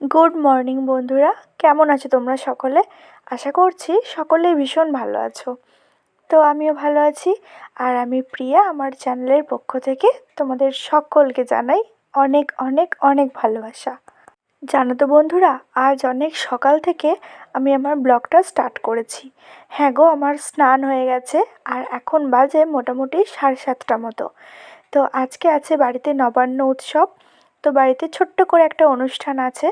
Good morning বন্ধুরা। কেমন আছো তোমরা সকলে? আশা করছি সকলেই ভীষণ ভালো আছো। তো আমিও ভালো আছি। আর আমি প্রিয়া, আমার চ্যানেলের পক্ষ থেকে তোমাদের সকলকে জানাই অনেক অনেক অনেক ভালোবাসা। জানো তো বন্ধুরা, আজ অনেক সকাল থেকে আমি আমার ব্লগটা স্টার্ট করেছি। হ্যাঁ গো, আমার স্নান হয়ে গেছে আর এখন বাজে মোটামুটি সাড়ে সাতটা মতো। তো আজকে আছে বাড়িতে নবান্ন উৎসব। তো বাড়িতে ছোট্ট করে একটা অনুষ্ঠান আছে,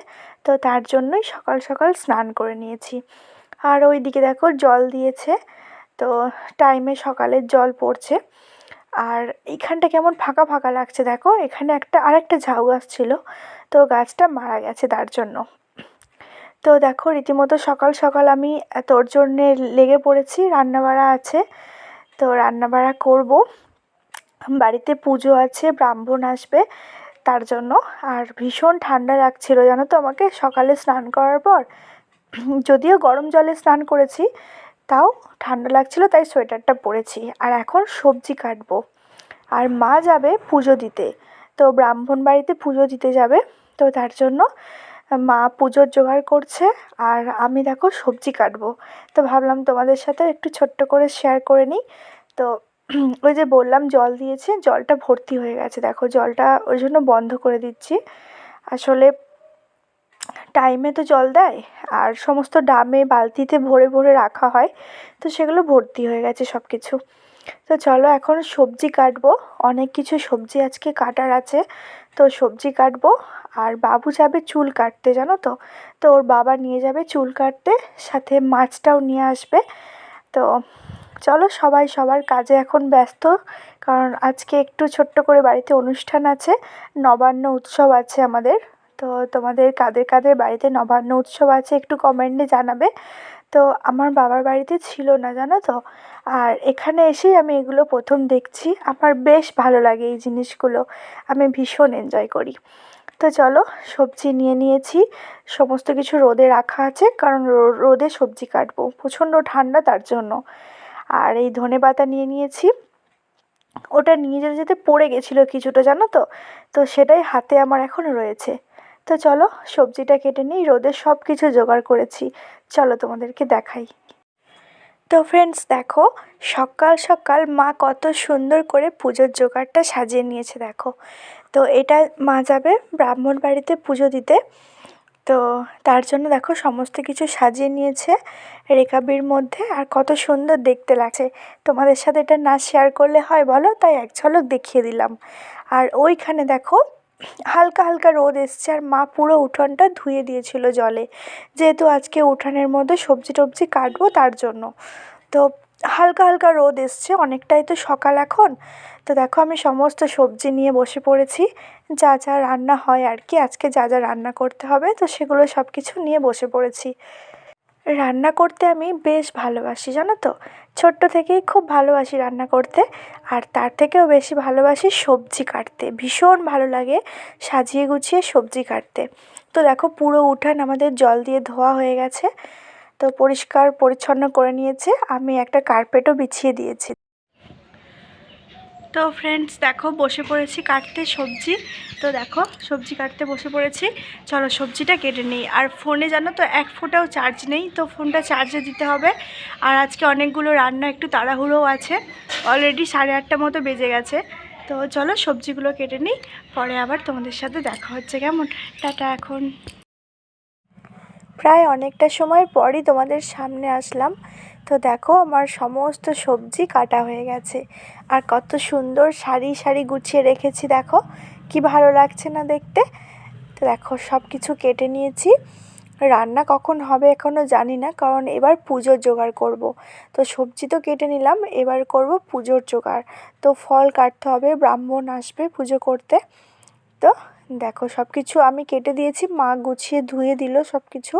তো তার জন্যই সকাল সকাল স্নান করে নিয়েছি। আর ওই দিকে দেখো জল দিয়েছে, তো টাইমে সকালের জল পড়ছে। আর এইখানটা কেমন ফাঁকা ফাঁকা লাগছে দেখো, এখানে একটা আরেকটা ঝাউ গাছ ছিল, তো গাছটা মারা গেছে তার জন্য। তো দেখো রীতিমতো সকাল সকাল আমি তোর জন্যে লেগে পড়েছি, রান্নাবাড়া আছে, তো রান্নাবাড়া করব। বাড়িতে পুজো আছে, ব্রাহ্মণ আসবে তার জন্য। আর ভীষণ ঠান্ডা লাগছিল, জানো তো আমাকে? সকালে স্নান করার পর, যদিও গরম জলে স্নান করেছি, তাও ঠান্ডা লাগছিল, তাই সোয়েটারটা পরেছি। আর এখন সবজি কাটবো। আর মা যাবে পুজো দিতে। তো ব্রাহ্মণ বাড়িতে পুজো দিতে যাবে। তো তার জন্য মা পুজোর জোগাড় করছে, আর আমি দেখো সবজি কাটবো। তো ভাবলাম তোমাদের সাথে একটু ছোট্ট করে শেয়ার করে নিই। তো ওই যে বললাম জল দিয়েছে, জলটা ভর্তি হয়ে গেছে। দেখো, জলটা ওই জন্য বন্ধ করে দিচ্ছি। আসলে টাইমে তো জল দেয়, আর সমস্ত ডামে বালতিতে ভরে ভরে রাখা হয়, তো সেগুলো ভর্তি হয়ে গেছে সব কিছু তো চলো এখন সবজি কাটবো। অনেক কিছু সবজি আজকে কাটার আছে, তো সবজি কাটবো। আর বাবু যাবে চুল কাটতে, জানো তো? তো ওর বাবা নিয়ে যাবে চুল কাটতে, সাথে মাছটাও নিয়ে আসবে। তো চলো সবাই সবার কাজে এখন ব্যস্ত, কারণ আজকে একটু ছোট্ট করে বাড়িতে অনুষ্ঠান আছে, নবান্ন উৎসব আছে আমাদের। তো তোমাদের কাদের কাদের বাড়িতে নবান্ন উৎসব আছে একটু কমেন্টে জানাবে। তো আমার বাবার বাড়িতে ছিল না, জানো তো? আর এখানে এসেই আমি এগুলো প্রথম দেখছি। আমার বেশ ভালো লাগে এই জিনিসগুলো। আমি ভীষণ এনজয় করি। তো চলো, সবজি নিয়ে নিয়েছি। সমস্ত কিছু রোদে রাখা আছে, কারণ রোদে সবজি কাটবো। প্রচণ্ড ঠান্ডা তার জন্য। আর এই ধনে পাতা নিয়ে নিয়েছি। ওটা নিয়ে যেতে যেতে পড়ে গেছিল কিছুটা, জানো তো? তো সেটাই হাতে আমার এখন রয়েছে। তো চলো, সবজিটা কেটে নিই, রোদে সব কিছু জোগাড় করেছি। চলো তোমাদেরকে দেখাই। তো ফ্রেন্ডস দেখো, সকাল সকাল মা কত সুন্দর করে পুজোর জোগাড়টা সাজিয়ে নিয়েছে, দেখো। তো এটা মা যাবে ব্রাহ্মণ বাড়িতে পুজো দিতে। তো তার জন্য দেখো সমস্ত কিছু সাজিয়ে নিয়েছে রেকাবির মধ্যে আর কত সুন্দর দেখতে লাগছে। তোমাদের সাথে এটা না শেয়ার করলে হয় বলো? তাই এক ঝলক দেখিয়ে দিলাম। আর ওইখানে দেখো হালকা হালকা রোদ এসছে আর মা পুরো উঠানটা ধুয়ে দিয়েছিল জলে। যেহেতু আজকে উঠানের মধ্যে সবজি টবজি কাটবো তার জন্য। তো হালকা হালকা রোদ এসছে, অনেকটাই তো সকাল এখন। তো দেখো আমি সমস্ত সবজি নিয়ে বসে পড়েছি, যা যা রান্না হয় আর কি, আজকে যা যা রান্না করতে হবে, তো সেগুলো সব কিছু নিয়ে বসে পড়েছি। রান্না করতে আমি বেশ ভালোবাসি, জানো তো? ছোট্ট থেকেই খুব ভালোবাসি রান্না করতে, আর তার থেকেও বেশি ভালোবাসি সবজি কাটতে। ভীষণ ভালো লাগে সাজিয়ে গুছিয়ে সবজি কাটতে। তো দেখো পুরো উঠান আমাদের জল দিয়ে ধোয়া হয়ে গেছে তো পরিষ্কার পরিচ্ছন্ন করে নিয়েছে। আমি একটা কার্পেটও বিছিয়ে দিয়েছি। তো ফ্রেন্ডস দেখো বসে পড়েছি কাটতে সবজি। তো দেখো সবজি কাটতে বসে পড়েছি। চলো সবজিটা কেটে নিই। আর ফোনে জানো তো, এক ফোটাও চার্জ নেই। তো ফোনটা চার্জে দিতে হবে। আর আজকে অনেকগুলো রান্না একটু তাড়াহুড়োও আছে। অলরেডি সাড়ে আটটা মতো বেজে গেছে। তো চলো সবজিগুলো কেটে নিই। পরে আবার তোমাদের সাথে দেখা হচ্ছে। কেমন? টাটা এখন। প্রায় অনেকটা সময় পরই তোমাদের সামনে আসলাম। তো দেখো আমার সমস্ত সবজি কাটা হয়ে গেছে। আর কত সুন্দর সারি সারি গুছিয়ে রেখেছি দেখো। কি ভালো লাগছে না দেখতে? তো দেখো সব কিছু কেটে নিয়েছি। রান্না কখন হবে এখনও জানি না, কারণ এবার পুজোর জোগাড় করব। তো সবজি তো কেটে নিলাম, এবার করব পুজোর জোগাড়। তো ফল কাটতে হবে, ব্রাহ্মণ আসবে পুজো করতে। তো দেখো সব কিছু আমি কেটে দিয়েছি, মা গুছিয়ে ধুয়ে দিল সব কিছু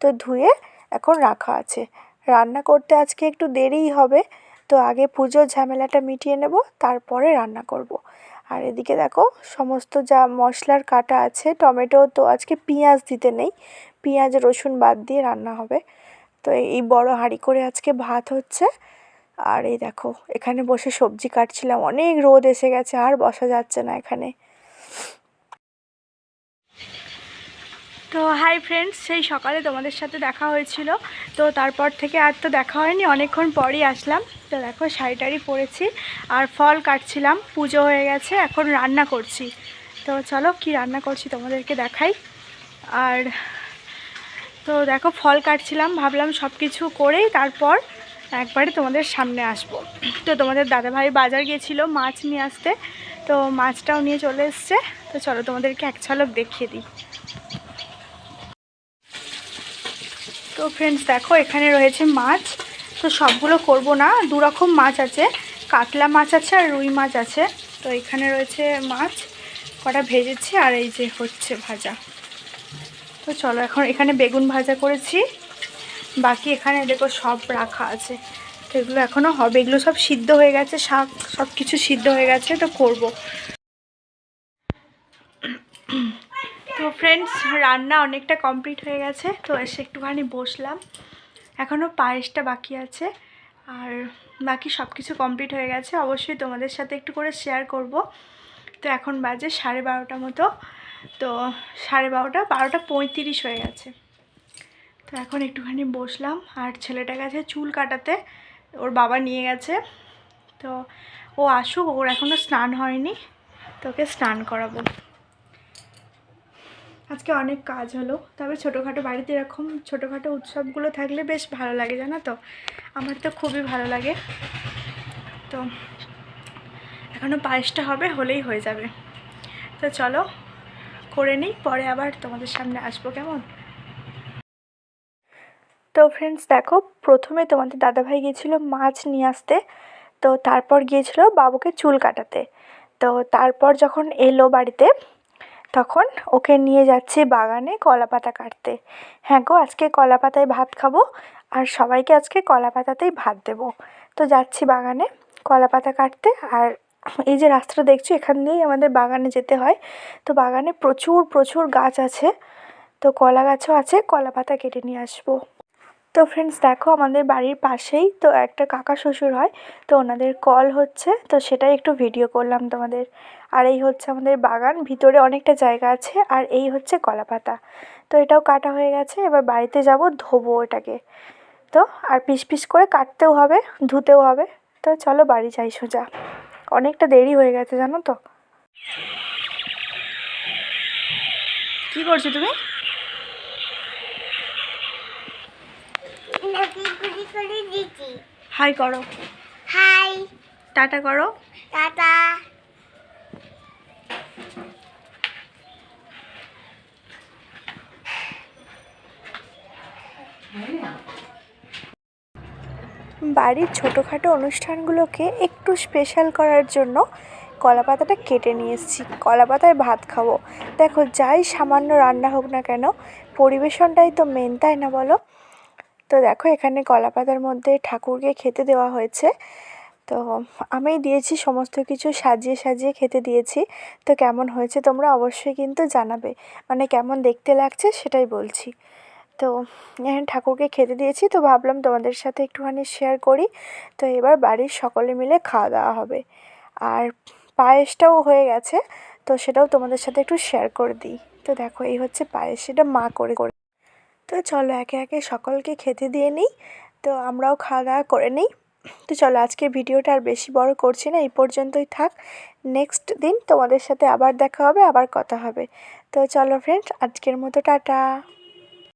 তো ধুয়ে এখন রাখা আছে। রান্না করতে আজকে একটু দেরিই হবে, তো আগে পুজোর ঝামেলাটা মিটিয়ে নেব, তারপরে রান্না করব। আর এদিকে দেখো, সমস্ত যা মশলার কাটা আছে, টমেটো তো আজকে পেঁয়াজ দিতে নেই, পেঁয়াজ, রসুন বাদ দিয়ে রান্না হবে। তো এই বড় হাঁড়ি করে আজকে ভাত হচ্ছে। আর এই দেখো, এখানে বসে সবজি কাটছিলাম, অনেক রোদ এসে গেছে, আর বসা যাচ্ছে না এখানে। তো হাই ফ্রেন্ডস, সেই সকালে তোমাদের সাথে দেখা হয়েছিল। তো তারপর থেকে আর তো দেখা হয়নি, অনেকক্ষণ পরই আসলাম। তো দেখো, শাড়ি টাড়ি পরেছি, আর ফল কাটছিলাম, পুজো হয়ে গেছে, এখন রান্না করছি। তো চলো, কি রান্না করছি তোমাদেরকে দেখাই। আর তো দেখো, ফল কাটছিলাম, ভাবলাম সব কিছু করেই তারপর একবারে তোমাদের সামনে আসব। তো তোমাদের দাদাভাই বাজার গিয়েছিল মাছ নিয়ে আসতে, তো মাছটাও নিয়ে চলে এসছে। তো চলো, তোমাদেরকে এক ঝলক দেখিয়ে দিই। তো ফ্রেন্ডস দেখো, এখানে রয়েছে মাছ। তো সবগুলো করব না দু রকম মাছ আছে। কাতলা মাছ আছে আর রুই মাছ আছে। তো এখানে রয়েছে মাছ, কটা ভেজেছি আর এই যে হচ্ছে ভাজা। তো চলো, এখন এখানে বেগুন ভাজা করেছি। বাকি এখানে দেখো সব রাখা আছে। তো এগুলো এখনও হবে। এগুলো সব সিদ্ধ হয়ে গেছে, শাক সব কিছু সিদ্ধ হয়ে গেছে, তো করব। তো ফ্রেন্ডস রান্না অনেকটা কমপ্লিট হয়ে গেছে, তো এসে একটুখানি বসলাম। এখনও পায়েসটা বাকি আছে, আর বাকি সব কিছু কমপ্লিট হয়ে গেছে। অবশ্যই তোমাদের সাথে একটু করে শেয়ার করব। তো এখন বাজে সাড়ে বারোটা মতো, তো সাড়ে বারোটা বারোটা পঁয়ত্রিশ হয়ে গেছে। তো এখন একটুখানি বসলাম, আর ছেলেটা গেছে চুল কাটাতে ওর বাবা নিয়ে গেছে। তো ও আসুক, ওর এখনও স্নান হয়নি তো ওকে স্নান করাবো। আজকে অনেক কাজ হলো। তবে ছোটোখাটো বাড়িতে এরকম ছোটোখাটো উৎসবগুলো থাকলে বেশ ভালো লাগে, জানো তো? আমার তো খুবই ভালো লাগে। তো এখনও পায়েসটা হবে, হলেই হয়ে যাবে। তো চলো, করে নিই, পরে আবার তোমাদের সামনে আসব, কেমন? তো ফ্রেন্ডস দেখো, প্রথমে তোমাদের দাদাভাই গিয়েছিল মাছ নিয়ে আসতে। তো তারপর গিয়েছিল বাবুকে চুল কাটাতে। তো তারপর যখন এলো বাড়িতে তখন ওকে নিয়ে যাচ্ছি বাগানে কলা পাতা কাটতে। হ্যাঁ গো, আজকে কলা পাতায় ভাত খাব আর সবাইকে আজকে কলা পাতাতেই ভাত দেবো। তো যাচ্ছি বাগানে কলা পাতা কাটতে আর এই যে রাস্তাটা দেখছ, এখান দিয়েই আমাদের বাগানে যেতে হয়। তো বাগানে প্রচুর প্রচুর গাছ আছে। তো কলা গাছও আছে কলা পাতা কেটে নিয়ে আসব। তো ফ্রেন্ডস দেখো আমাদের বাড়ির পাশেই তো একটা কাকা শ্বশুর হয়, তো ওনাদের কল হচ্ছে। তো সেটাই একটু ভিডিও করলাম তোমাদের। আর এই হচ্ছে আমাদের বাগান ভিতরে অনেকটা জায়গা আছে আর এই হচ্ছে কলা পাতা তো এটাও কাটা হয়ে গেছে এবার বাড়িতে যাব ধোবো ওটাকে। তো আর পিস পিস করে কাটতেও হবে ধুতেও হবে। তো চলো বাড়ি যাই সোজা। অনেকটা দেরি হয়ে গেছে জানো তো? কি করছ তুমি? হাই করো। হাই টাটা করো। টাটা বাড়ির ছোটোখাটো অনুষ্ঠানগুলোকে একটু স্পেশাল করার জন্য কলা পাতাটা কেটে নিয়ে এসেছি। কলা পাতায় ভাত খাব। দেখো, যাই সামান্য রান্না হোক না কেন, পরিবেশনটাই তো মেন তাই না বলো? তো দেখো, এখানে কলা পাতার মধ্যে ঠাকুরকে খেতে দেওয়া হয়েছে। তো আমি দিয়েছি সমস্ত কিছু, সাজিয়ে সাজিয়ে খেতে দিয়েছি। তো কেমন হয়েছে তোমরা অবশ্যই কিন্তু জানাবে। মানে কেমন দেখতে লাগছে সেটাই বলছি। তো এখানে ঠাকুরকে খেতে দিয়েছি, তো ভাবলাম তোমাদের সাথে একটুখানি শেয়ার করি। তো এবার বাড়ির সকলে মিলে খাওয়া দাওয়া হবে। আর পায়েসটাও হয়ে গেছে, তো সেটাও তোমাদের সাথে একটু শেয়ার করে দিই। তো দেখো, এই হচ্ছে পায়েস সেটা মা করে করে। তো চলো, একে একে সকলকে খেতে দিয়ে নিই। তো আমরাও খাওয়া দাওয়া করে নিই। তো চলো, আজকের ভিডিওটা আর বেশি বড় করছি না, এই পর্যন্তই থাক। নেক্সট দিন তোমাদের সাথে আবার দেখা হবে, আবার কথা হবে। তো চলো ফ্রেন্ডস আজকের মতো টাটা।